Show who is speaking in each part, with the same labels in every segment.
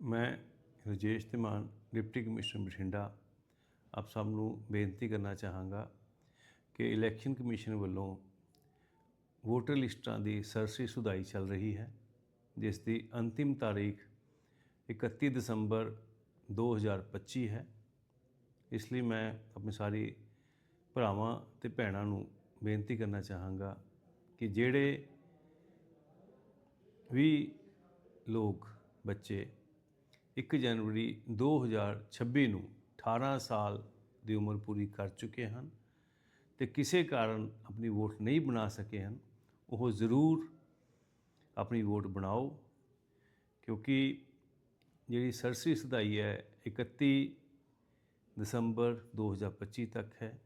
Speaker 1: ਮੈਂ Rajesh Dhaman deputy commissioner Bathinda, ਆਪ ਸਭ ਨੂੰ ਬੇਨਤੀ ਕਰਨਾ ਚਾਹਾਂਗਾ ਕਿ ਇਲੈਕਸ਼ਨ ਕਮਿਸ਼ਨ ਵੱਲੋਂ ਵੋਟਰ ਲਿਸਟਾਂ ਦੀ ਸਰਸਰੀ ਸੁਧਾਈ ਚੱਲ ਰਹੀ ਹੈ, ਜਿਸ ਦੀ ਅੰਤਿਮ ਤਾਰੀਖ 31 ਦਸੰਬਰ 2025 ਹੈ। ਇਸ ਲਈ ਮੈਂ ਆਪਣੇ ਸਾਰੇ ਭਰਾਵਾਂ ਤੇ ਭੈਣਾਂ ਨੂੰ ਬੇਨਤੀ ਕਰਨਾ ਚਾਹਾਂਗਾ ਕਿ ਜਿਹੜੇ ਵੀ ਲੋਕ, ਬੱਚੇ 1 ਜਨਵਰੀ 2026 ਨੂੰ 18 ਸਾਲ ਦੀ ਉਮਰ ਪੂਰੀ ਕਰ ਚੁੱਕੇ ਹਨ ਤੇ ਕਿਸੇ ਕਾਰਨ ਆਪਣੀ ਵੋਟ ਨਹੀਂ ਬਣਾ ਸਕੇ ਹਨ, ਉਹ ਜ਼ਰੂਰ ਆਪਣੀ ਵੋਟ ਬਣਾਓ, ਕਿਉਂਕਿ ਜਿਹੜੀ ਸਰਸਰੀ ਸਦਾਈ ਹੈ 31 ਦਸੰਬਰ 2025 ਤੱਕ ਹੈ,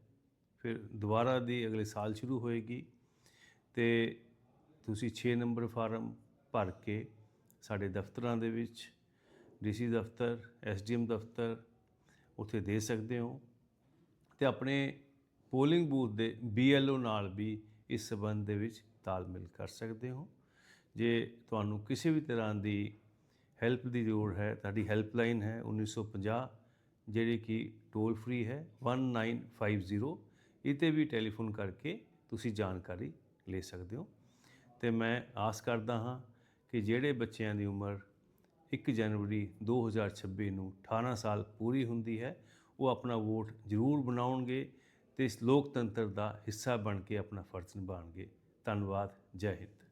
Speaker 1: ਫਿਰ ਦੁਬਾਰਾ ਦੀ ਅਗਲੇ ਸਾਲ ਸ਼ੁਰੂ ਹੋਏਗੀ ਤੇ ਤੁਸੀਂ 6 ਨੰਬਰ ਫਾਰਮ ਭਰ ਕੇ ਸਾਡੇ ਦਫ਼ਤਰਾਂ ਦੇ ਵਿੱਚ ਡੀਸੀ ਦਫ਼ਤਰ, ਐਸਡੀਐਮ ਦਫ਼ਤਰ ਉੱਥੇ ਦੇ ਸਕਦੇ ਹੋ ਤੇ ਆਪਣੇ ਪੋਲਿੰਗ ਬੂਥ ਦੇ ਬੀਐਲਓ ਨਾਲ ਵੀ ਇਸ ਸਬੰਧ ਦੇ ਵਿੱਚ ਤਾਲਮੇਲ ਕਰ ਸਕਦੇ ਹੋ। ਜੇ ਤੁਹਾਨੂੰ ਕਿਸੇ ਵੀ ਤਰ੍ਹਾਂ ਦੀ ਹੈਲਪ ਦੀ ਲੋੜ ਹੈ, ਤੁਹਾਡੀ ਹੈਲਪਲਾਈਨ ਹੈ 1950 ਜਿਹੜੀ ਕਿ ਟੋਲ ਫ੍ਰੀ ਹੈ 1950 ਇਹ 'ਤੇ ਵੀ ਟੈਲੀਫੋਨ ਕਰਕੇ ਤੁਸੀਂ ਜਾਣਕਾਰੀ ਲੈ ਸਕਦੇ ਹੋ। ਤੇ ਮੈਂ ਆਸ ਕਰਦਾ ਹਾਂ ਕਿ ਜਿਹੜੇ ਬੱਚਿਆਂ ਦੀ ਉਮਰ 1 ਜਨਵਰੀ 2026 ਨੂੰ 18 ਸਾਲ ਪੂਰੀ ਹੁੰਦੀ ਹੈ। ਉਹ ਆਪਣਾ ਵੋਟ ਜ਼ਰੂਰ ਬਣਾਉਣਗੇ ਤੇ ਇਸ ਲੋਕਤੰਤਰ ਦਾ ਹਿੱਸਾ ਬਣ ਕੇ ਆਪਣਾ ਫਰਜ਼ ਨਿਭਾਉਣਗੇ। ਧੰਨਵਾਦ, ਜੈ ਹਿੰਦ।